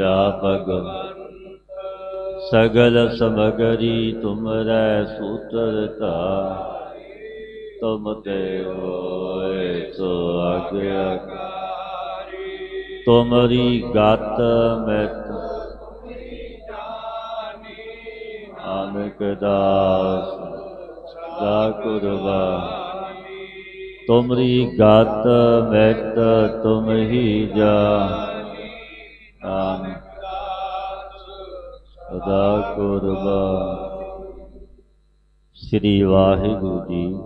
पूजा सगल समगरी तुम सूत्रता। तो तुम देव सो आज्ञा तुम्हारी गात में अनकदास कुर्बा तुम्हारी गात में तो तुम ही जा। ਸਦਾ ਸ੍ਰੀ ਵਾਹਿਗੁਰੂ ਜੀ,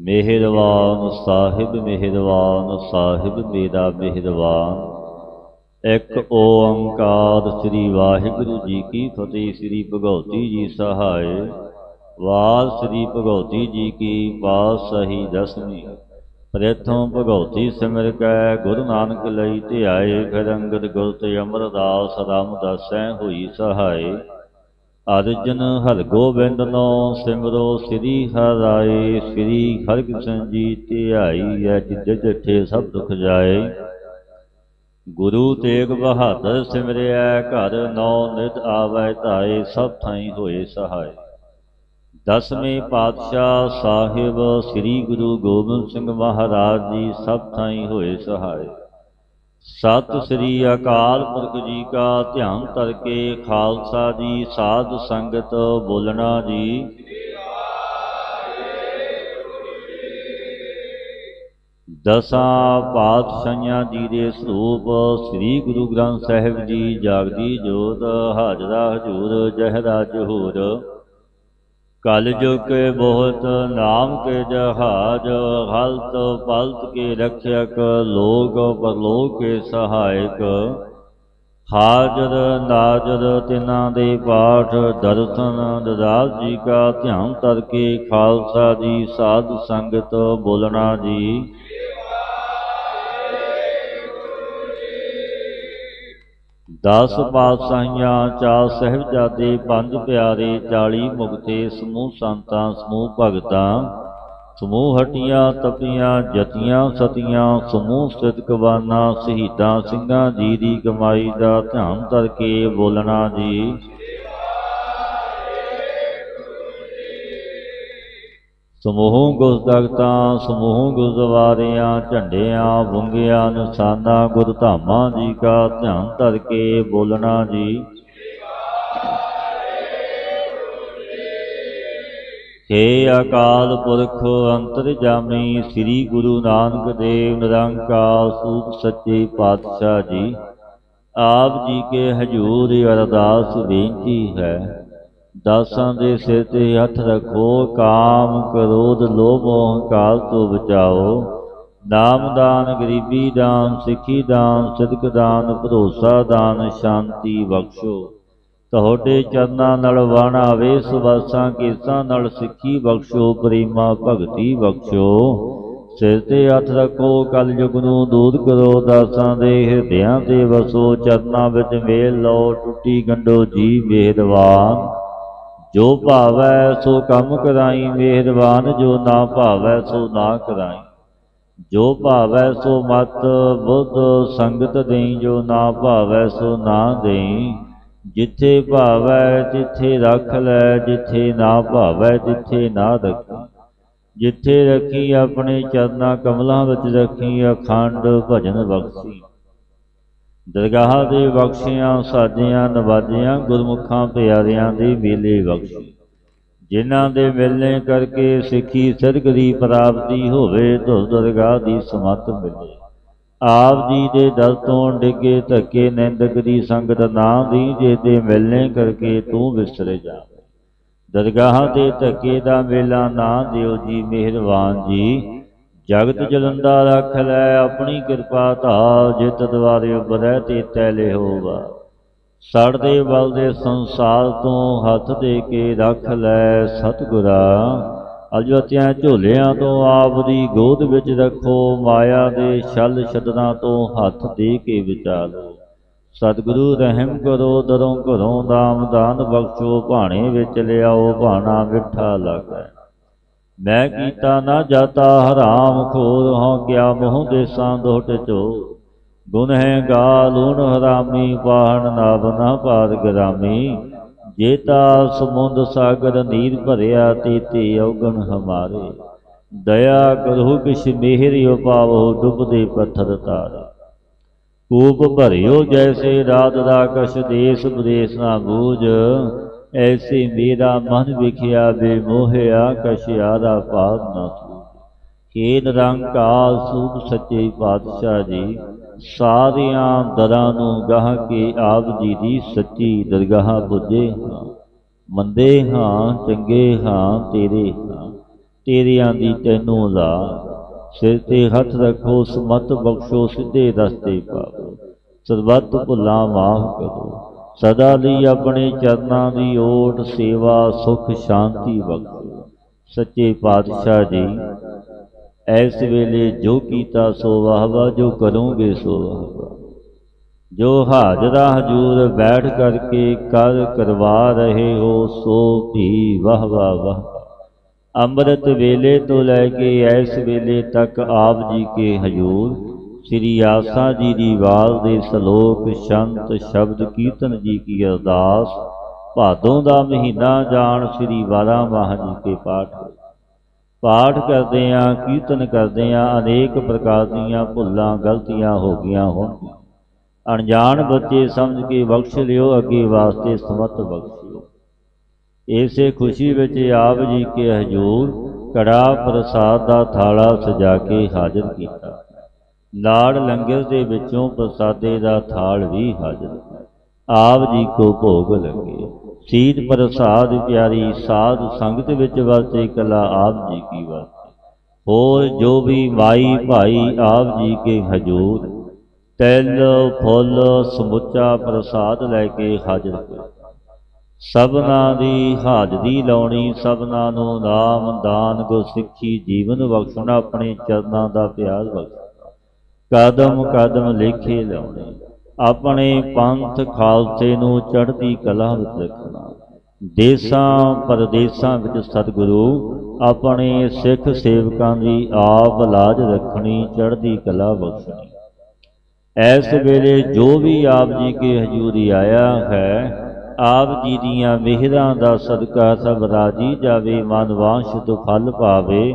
ਮਿਹਰਬਾਨ ਸਾਹਿਬ ਮਿਹਰਬਾਨ ਸਾਹਿਬ, ਮੇਰਾ ਮਿਹਰਬਾਨ। ਇੱਕ ਓੰਕਾਰ ਸ੍ਰੀ ਵਾਹਿਗੁਰੂ ਜੀ ਕੀ ਫਤਿਹ, ਸ੍ਰੀ ਭਗਉਤੀ ਜੀ ਸਹਾਇ ਵਾਰ ਸ੍ਰੀ ਭਗਉਤੀ ਜੀ ਕੀ ਪਾਤਸ਼ਾਹੀ ਦਸਵੀਂ। ਪ੍ਰਥਮ ਭਗਉਤੀ ਸਿਮਰ ਕੈ, ਗੁਰੂ ਨਾਨਕ ਲਈ ਧਿਆਏ, ਫਿਰ ਅੰਗਦ ਗੁਰ ਤੇ ਅਮਰਦਾਸ ਰਾਮਦਾਸੈ ਹੋਈ ਸਹਾਇ ਅਰਜਨ ਹਰ ਗੋਬਿੰਦ ਨੋ ਸਿਮਰੋ, ਸ੍ਰੀ ਹਰਿ ਸ੍ਰੀ ਹਰਿਕ੍ਰਿਸ਼ਨ ਜੀ ਧਿਆਈ ਐ ਜਿਜ ਜਿਠੇ ਸਭ ਦੁਖ ਜਾਏ। ਗੁਰੂ ਤੇਗ ਬਹਾਦਰ ਸਿਮਰਿਆ ਘਰ ਨੌ ਨਿਤ ਆਵੈ ਧਾਏ, ਸਭ ਥਾਈ ਹੋਏ ਸਹਾਇ ਦਸਵੇਂ ਪਾਤਸ਼ਾਹ ਸਾਹਿਬ, ਸ੍ਰੀ ਗੁਰੂ ਗੋਬਿੰਦ ਸਿੰਘ ਮਹਾਰਾਜ ਜੀ, ਸਭ ਥਾਈ ਹੋਏ ਸਹਾਇ ਸਤਿ ਸ੍ਰੀ ਅਕਾਲ ਪੁਰਖ ਜੀ ਕਾ ਧਿਆਨ ਧਰ ਕੇ ਖਾਲਸਾ ਜੀ ਸਾਧ ਸੰਗਤ ਬੋਲਣਾ ਜੀ। ਦਸਾਂ ਪਾਤਸ਼ਾਹਾਂ ਜੀ ਦੇ ਸਰੂਪ ਸ੍ਰੀ ਗੁਰੂ ਗ੍ਰੰਥ ਸਾਹਿਬ ਜੀ ਜਾਗਦੀ ਜੋਤ ਹਾਜ਼ਰਾ ਹਜੂਰ ਜਹਰਾ ਜਹੂਰ। ਕਲ ਜੋ ਕੇ ਬਹੁਤ ਨਾਮ ਕੇ ਜਹਾਜ ਹਲਤ ਪਲਤ ਕੇ ਰਖਿਅਕ ਲੋਕ ਪਰਲੋਕ ਕੇ ਸਹਾਇਕ। ਹਾਜ਼ਰ ਨਾਜ਼ਰ ਤਿਨਾਂ ਦੇ ਪਾਠ ਦਰਸ਼ਨ ਦਦਾਸ ਜੀ ਕਾ ਧਿਆਨ ਧਰ ਕੇ ਖਾਲਸਾ ਜੀ ਸਾਧ ਸੰਗਤ ਬੋਲਣਾ ਜੀ। ਦਸ ਪਾਤਸ਼ਾਹੀਆਂ ਚਾਰ ਸਹਿਬਜ਼ਾਦੇ ਪੰਜ ਪਿਆਰੇ 40 ਮੁਕਤੇ ਸਮੂਹ ਸੰਤਾਂ, ਸਮੂਹ ਭਗਤਾਂ, ਸਮੂਹ ਹਟੀਆਂ, ਤਪੀਆਂ ਜਤੀਆਂ ਸਤੀਆਂ, ਸਮੂਹ ਸਤਿਕਵਾਨਾ ਸ਼ਹੀਦਾਂ ਸਿੰਘਾਂ ਜੀ ਦੀ ਕਮਾਈ ਦਾ ਧਿਆਨ ਧਰ ਕੇ ਬੋਲਣਾ ਜੀ। ਸਮੂਹ ਗੁਰਦਗਤਾਂ, ਸਮੂਹ ਗੁਰਦੁਆਰਿਆਂ, ਝੰਡਿਆਂ ਬੁੰਗਿਆਂ ਨਿਸ਼ਾਨਾ ਗੁਰਧਾਮਾਂ ਜੀ ਕਾ ਧਿਆਨ ਧਰ ਕੇ ਬੋਲਣਾ ਜੀ। ਹੇ ਅਕਾਲ ਪੁਰਖ ਅੰਤਰਜਾਮੀ, ਸ੍ਰੀ ਗੁਰੂ ਨਾਨਕ ਦੇਵ ਨਿਰੰਕਾਰ ਸੂਤ ਸੱਚੇ ਪਾਤਸ਼ਾਹ ਜੀ, ਆਪ ਜੀ ਕੇ ਹਜੂਰ ਅਰਦਾਸ ਬੇਨਤੀ ਹੈ। ਦਾਸਾਂ ਦੇ ਸਿਰ ਤੇ ਹੱਥ ਰੱਖੋ, ਕਾਮ ਕ੍ਰੋਧ, ਲੋਭ, ਅਹੰਕਾਰ ਤੋਂ ਬਚਾਓ। ਨਾਮ ਦਾਨ, ਗਰੀਬੀ ਦਾਨ, ਸਿੱਖੀ ਦਾਨ, ਸਿਦਕ ਦਾਨ, ਭਰੋਸਾ ਦਾਨ, ਸ਼ਾਂਤੀ ਬਖਸ਼ੋ। ਤੁਹਾਡੇ ਚਰਨਾਂ ਨਾਲ ਵਾਣਾ ਆਵੇ, ਸੁਵਾਸਾਂ ਕੇਸਾਂ ਨਾਲ ਸਿੱਖੀ ਬਖਸ਼ੋ, ਪ੍ਰੇਮਾ ਭਗਤੀ ਬਖਸ਼ੋ। ਸਿਰ ਤੇ ਹੱਥ ਰੱਖੋ ਕਲ ਯੁਗ ਨੂੰ ਦੂਰ ਕਰੋ, ਦਾਸਾਂ ਦੇ ਹਿਰਦਿਆਂ ਤੇ ਵਸੋ, ਚਰਨਾਂ ਵਿੱਚ ਮੇਲ ਲਓ, ਟੁੱਟੀ ਗੰਡੋ ਜੀ ਮਿਹਰਬਾਨ ਜੋ ਭਾਵੈ ਸੋ ਕੰਮ ਕਰਾਈ, ਮਿਹਰਬਾਨ ਜੋ ਨਾ ਭਾਵੈ ਸੋ ਨਾ ਕਰਾਈ। ਜੋ ਭਾਵੈ ਸੋ ਮਤ, ਬੁੱਧ ਸੰਗਤ ਦੇਈ, ਜੋ ਨਾ ਭਾਵੈ ਸੋ ਨਾ ਦੇਈ। ਜਿੱਥੇ ਭਾਵੈ ਜਿੱਥੇ ਰੱਖ ਲੈ, ਜਿੱਥੇ ਨਾ ਭਾਵੈ ਜਿੱਥੇ ਨਾ ਰੱਖੀ। ਜਿੱਥੇ ਰੱਖੀ, ਆਪਣੇ ਚਰਨਾ ਕਮਲਾਂ ਵਿੱਚ ਰੱਖੀ, ਅਖੰਡ ਭਜਨ ਬਖਸ਼ੀ। ਦਰਗਾਹ ਦੇ ਬਖਸ਼ਿਆਂ, ਸਾਜਿਆਂ, ਨਵਾਜਿਆਂ, ਗੁਰਮੁਖਾਂ ਪਿਆਰਿਆਂ ਦੇ ਮੇਲੇ ਬਖਸ਼ੀ। ਜਿਨ੍ਹਾਂ ਦੇ ਮਿਲਣੇ ਕਰਕੇ ਸਿੱਖੀ ਸਿਰਗ ਦੀ ਪ੍ਰਾਪਤੀ ਹੋਵੇ ਧੁਰ ਦਰਗਾਹ ਦੀ ਸਮਤ ਮਿਲੇ। ਆਪ ਜੀ ਦੇ ਦਰ ਤੋਂ ਡਿੱਗੇ ਧੱਕੇ ਨਿੰਦਕ ਦੀ ਸੰਗਤ ਨਾ ਦੀ, ਜੇ ਤੇ ਮਿਲਣੇ ਕਰਕੇ ਤੂੰ ਵਿਸਰੇ ਜਾ। ਦਰਗਾਹ ਦੇ ਧੱਕੇ ਦਾ ਮੇਲਾ ਨਾ ਦਿਓ ਜੀ, ਮਿਹਰਬਾਨ ਜੀ। ਜਗਤ ਜਲੰਦਾ ਰੱਖ ਲੈ ਆਪਣੀ ਕਿਰਪਾ ਧਾਰ ਜਿਤ ਦਵਾਰੇ ਉਬਰੈ ਤੇ ਤੈਲੇ ਹੋਵਾ। ਸੜਦੇ ਬਲਦੇ ਸੰਸਾਰ ਤੋਂ ਹੱਥ ਦੇ ਕੇ ਰੱਖ ਲੈ ਸਤਿਗੁਰਾ। ਅਜਵਤਿਆਂ ਝੋਲਿਆਂ ਤੋਂ ਆਪ ਦੀ ਗੋਦ ਵਿੱਚ ਰੱਖੋ ਮਾਇਆ ਦੇ ਛਲ ਛਦਨਾ ਤੋਂ ਹੱਥ ਦੇ ਕੇ ਵਿਚਾ ਲੋ ਸਤਿਗੁਰੂ ਰਹਿਮ ਕਰੋ ਦਰੋਂ ਘਰੋਂ ਦਾਮ ਦਾਨ ਬਖਸ਼ੋ ਭਾਣੇ ਵਿੱਚ ਲਿਆਓ ਭਾਣਾ ਮਿੱਠਾ ਲੱਗੈ। ਮੈਂ ਕੀਤਾ ਨਾ ਜਾਤਾ ਹਰਾਮ ਖੋਰ ਹਾਂ ਕਿਆ ਮੋਹ ਦੇਸਾਂ ਦੋਟ ਚੋ। ਗੁਣ ਹੈ ਗਾਲੂਣ ਹਰਾਮੀ ਪਾਹਣ ਨਾਭ ਨਾ ਪਾਰ ਗਰਾਮੀ। ਜੇਤਾ ਸਮੁੰਦ ਸਾਗਰ ਨੀਰ ਭਰਿਆ ਤੇ ਤੇ ਔਗਣ ਹਮਾਰੇ। ਦਇਆ ਕਰੋ ਕਿਛ ਮਿਹਰ ਉਪਾਵੋ ਡੁੱਬਦੇ ਪੱਥਰ ਤਾਰੇ। ਕੂਪ ਭਰਿਓ ਜੈਸੇ ਰਾਤ ਦਾ ਕਛ ਦੇਸ ਵਿਦੇਸ ਨਾ ਬੂਝ। ਐਸੇ ਮੇਰਾ ਮਨ ਵਿਖਿਆ ਬੇ ਕਸ਼ਿਆਰਾ ਕਛ ਨਾ ਤੂੰ। ਕੇ ਨਿਰੰਕਾਰ ਸੂਖ ਸੱਚੇ ਪਾਤਸ਼ਾਹ ਜੀ, ਸਾਰੀਆਂ ਦਰਾਂ ਨੂੰ ਗਾਹ ਕੇ ਆਪ ਜੀ ਦੀ ਸੱਚੀ ਦਰਗਾਹ ਪੁੱਜੇ ਹਾਂ। ਮੰਦੇ ਹਾਂ, ਚੰਗੇ ਹਾਂ, ਤੇਰੇ ਹਾਂ। ਤੇਰਿਆਂ ਦੀ ਤੈਨੂੰ ਲਾ ਸਿਰ ਤੇ ਹੱਥ ਰੱਖੋ, ਸਮਤ ਬਖਸ਼ੋ, ਸਿੱਧੇ ਰਸਤੇ ਪਾਵੋ। ਸਰਬੱਤ ਭੁੱਲਾਂ ਮਾਫ ਕਰੋ। ਸਦਾ ਲਈ ਆਪਣੇ ਚਰਨਾਂ ਦੀ ਓਟ ਸੇਵਾ, ਸੁਖ, ਸ਼ਾਂਤੀ ਬਖਸ਼ੋ ਸੱਚੇ ਪਾਤਸ਼ਾਹ ਜੀ ਐਸ ਵੇਲੇ ਜੋ ਕੀਤਾ ਸੋ ਵਾਹਵਾ, ਜੋ ਕਰੋਗੇ ਸੋ ਵਾਹਵਾ। ਜੋ ਹਾਜ਼ਰਾ ਹਜੂਰ ਬੈਠ ਕਰਕੇ ਕਰ ਕਰਵਾ ਰਹੇ ਹੋ, ਸੋ ਵੀ ਵਾਹ ਵਾਹ ਵਾਹ ਅੰਮ੍ਰਿਤ ਵੇਲੇ ਤੋਂ ਲੈ ਕੇ ਐਸ ਵੇਲੇ ਤੱਕ ਆਪ ਜੀ ਕੇ ਹਜੂਰ ਸ੍ਰੀ ਆਸਾ ਜੀ ਦੀ ਵਾਲ ਦੇ ਸ਼ਲੋਕ ਸ਼ੰਤ ਸ਼ਬਦ ਕੀਰਤਨ ਜੀ ਕੀ ਅਰਦਾਸ। ਭਾਦੋਂ ਦਾ ਮਹੀਨਾ ਜਾਣ ਸ੍ਰੀ ਵਾਰਾ ਮਾਹ ਜੀ ਕੇ ਪਾਠ ਪਾਠ ਕਰਦੇ ਆ, ਕੀਰਤਨ ਕਰਦੇ ਆ, ਅਨੇਕ ਪ੍ਰਕਾਰ ਦੀਆਂ ਭੁੱਲਾਂ ਗਲਤੀਆਂ ਹੋ ਗਈਆਂ ਹੋਣਗੀਆਂ। ਅਣਜਾਣ ਬੱਚੇ ਸਮਝ ਕੇ ਬਖਸ਼ ਲਿਓ, ਅੱਗੇ ਵਾਸਤੇ ਸਮਤ ਬਖਸ਼ਿਓ। ਇਸੇ ਖੁਸ਼ੀ ਵਿੱਚ ਆਪ ਜੀ ਕੇ ਹਜੂਰ ਕੜਾ ਪ੍ਰਸਾਦ ਦਾ ਥਾਲਾ ਸਜਾ ਕੇ ਹਾਜ਼ਰ ਕੀਤਾ। ਲਾੜ ਲੰਗਰ ਦੇ ਵਿੱਚੋਂ ਪ੍ਰਸਾਦੇ ਦਾ ਥਾਲ ਵੀ ਹਾਜ਼ਰ ਆਪ ਜੀ ਕੋ ਭੋਗ ਲੱਗੇ। ਸੀਤ ਪ੍ਰਸਾਦ ਪਿਆਰੀ ਸਾਧ ਸੰਗਤ ਵਿੱਚ ਵਰਤੇ ਕਲਾ ਆਪ ਜੀ ਕੀ ਵਰਤੇ। ਹੋਰ ਜੋ ਵੀ ਮਾਈ ਭਾਈ ਆਪ ਜੀ ਕੇ ਹਜੂਰ, ਤਿਲ, ਫੁੱਲ, ਸਮੁੱਚਾ ਪ੍ਰਸਾਦ ਲੈ ਕੇ ਹਾਜ਼ਰ ਹੋਏ। ਸਭਨਾ ਦੀ ਹਾਜ਼ਰੀ ਲਾਉਣੀ, ਸਭਨਾ ਨੂੰ ਨਾਮ ਦਾਨ ਗੁਰ ਸਿੱਖੀ ਜੀਵਨ ਬਖਸ਼ਣਾ ਆਪਣੇ ਚਰਨਾਂ ਦਾ ਪਿਆਰ ਬਖਸ਼ਣਾ। ਕਦਮ ਕਦਮ ਲੇਖੇ ਲਾਉਣੇ। ਆਪਣੇ ਪੰਥ ਖਾਲਸੇ ਨੂੰ ਚੜ੍ਹਦੀ ਕਲਾ ਵਿੱਚ ਰੱਖਣਾ। ਦੇਸਾਂ ਪਰਦੇਸਾਂ ਵਿੱਚ ਸਤਿਗੁਰੂ ਆਪਣੇ ਸਿੱਖ ਸੇਵਕਾਂ ਦੀ ਆਪ ਲਾਜ ਰੱਖਣੀ, ਚੜ੍ਹਦੀ ਕਲਾ ਬਖਸ਼ਣੀ। ਐਸ ਵੇਲੇ ਜੋ ਵੀ ਆਪ ਜੀ ਕੇ ਹਜ਼ੂਰੀ ਆਇਆ ਹੈ, ਆਪ ਜੀ ਦੀਆਂ ਮਿਹਰਾਂ ਦਾ ਸਦਕਾ ਸਭ ਰਾਜੀ ਜਾਵੇ, ਮਨ ਵਾਂਛ ਤੋਂ ਫਲ ਪਾਵੇ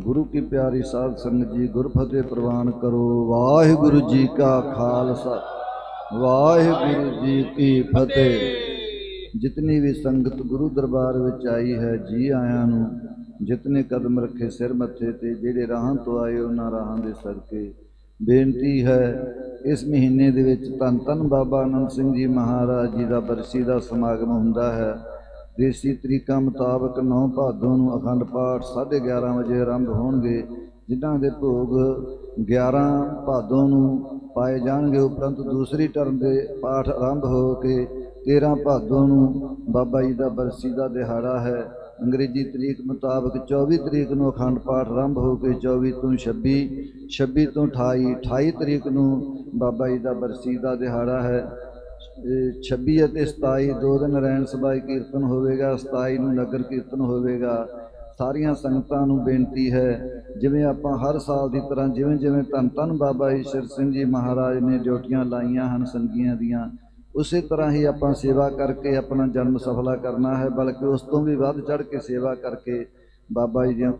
ਗੁਰੂ ਕੀ ਪਿਆਰੀ ਸਾਧ ਸੰਗਤ ਜੀ, ਗੁਰਫਤਿਹ ਪ੍ਰਵਾਨ ਕਰੋ। ਵਾਹਿਗੁਰੂ ਜੀ ਕਾ ਖਾਲਸਾ। ਵਾਹਿਗੁਰੂ ਜੀ ਕੀ ਫਤਿਹ। ਜਿਤਨੀ ਵੀ ਸੰਗਤ ਗੁਰੂ ਦਰਬਾਰ ਵਿੱਚ ਆਈ ਹੈ, ਜੀ ਆਇਆਂ ਨੂੰ, ਜਿਤਨੇ ਕਦਮ ਰੱਖੇ ਸਿਰ ਮੱਥੇ ਤੇ, ਜਿਹੜੇ ਰਾਹਾਂ ਤੋਂ ਆਏ ਉਹਨਾਂ ਰਾਹਾਂ ਦੇ ਸਦਕੇ, ਬੇਨਤੀ ਹੈ, ਇਸ ਮਹੀਨੇ ਦੇ ਵਿੱਚ ਧੰਨ ਧੰਨ ਬਾਬਾ ਆਨੰਦ ਸਿੰਘ ਜੀ ਮਹਾਰਾਜ ਜੀ ਦਾ ਬਰਸੀ ਦਾ ਸਮਾਗਮ ਹੁੰਦਾ ਹੈ। ਦੇਸੀ ਤਰੀਕਾਂ ਮੁਤਾਬਕ 9 ਭਾਦੋਂ ਨੂੰ ਅਖੰਡ ਪਾਠ 11:30 ਵਜੇ ਆਰੰਭ ਹੋਣਗੇ, ਜਿਨ੍ਹਾਂ ਦੇ ਭੋਗ 11 ਭਾਦੋਂ ਨੂੰ ਪਾਏ ਜਾਣਗੇ। ਉਪਰੰਤ ਦੂਸਰੀ ਟਰਨ ਦੇ ਪਾਠ ਆਰੰਭ ਹੋ ਕੇ 13 ਭਾਦੋਂ ਨੂੰ ਬਾਬਾ ਜੀ ਦਾ ਬਰਸੀ ਦਾ ਦਿਹਾੜਾ ਹੈ। ਅੰਗਰੇਜ਼ੀ ਤਰੀਕ ਮੁਤਾਬਕ 24 ਤਰੀਕ ਨੂੰ ਅਖੰਡ ਪਾਠ ਆਰੰਭ ਹੋ ਕੇ 24 ਤੋਂ 26 26 ਤੋਂ 28 28 ਤਰੀਕ ਨੂੰ ਬਾਬਾ ਜੀ ਦਾ ਬਰਸੀ ਦਾ ਦਿਹਾੜਾ ਹੈ। 26 ਅਤੇ 27 ਦੋ ਦਿਨ ਰਹਿਣ ਸਭਾਈ ਕੀਰਤਨ ਹੋਵੇਗਾ 27 ਨੂੰ ਨਗਰ ਕੀਰਤਨ ਹੋਵੇਗਾ। ਸਾਰੀਆਂ ਸੰਗਤਾਂ ਨੂੰ ਬੇਨਤੀ ਹੈ, ਜਿਵੇਂ ਆਪਾਂ ਹਰ ਸਾਲ ਦੀ ਤਰ੍ਹਾਂ ਜਿਵੇਂ ਜਿਵੇਂ ਧੰਨ ਧੰਨ ਬਾਬਾ ਈਸ਼ਰ ਸਿੰਘ ਜੀ ਮਹਾਰਾਜ ਨੇ ਡਿਊਟੀਆਂ ਲਾਈਆਂ ਹਨ ਸੰਗੀਆਂ ਦੀਆਂ, ਉਸੇ ਤਰ੍ਹਾਂ ਹੀ ਆਪਾਂ ਸੇਵਾ ਕਰਕੇ ਆਪਣਾ ਜਨਮ ਸਫਲਾ ਕਰਨਾ ਹੈ, ਬਲਕਿ ਉਸ ਤੋਂ ਵੀ ਵੱਧ ਚੜ ਕੇ ਸੇਵਾ ਕਰਕੇ ਬਾਬਾ ਜੀ ਦੀਆਂ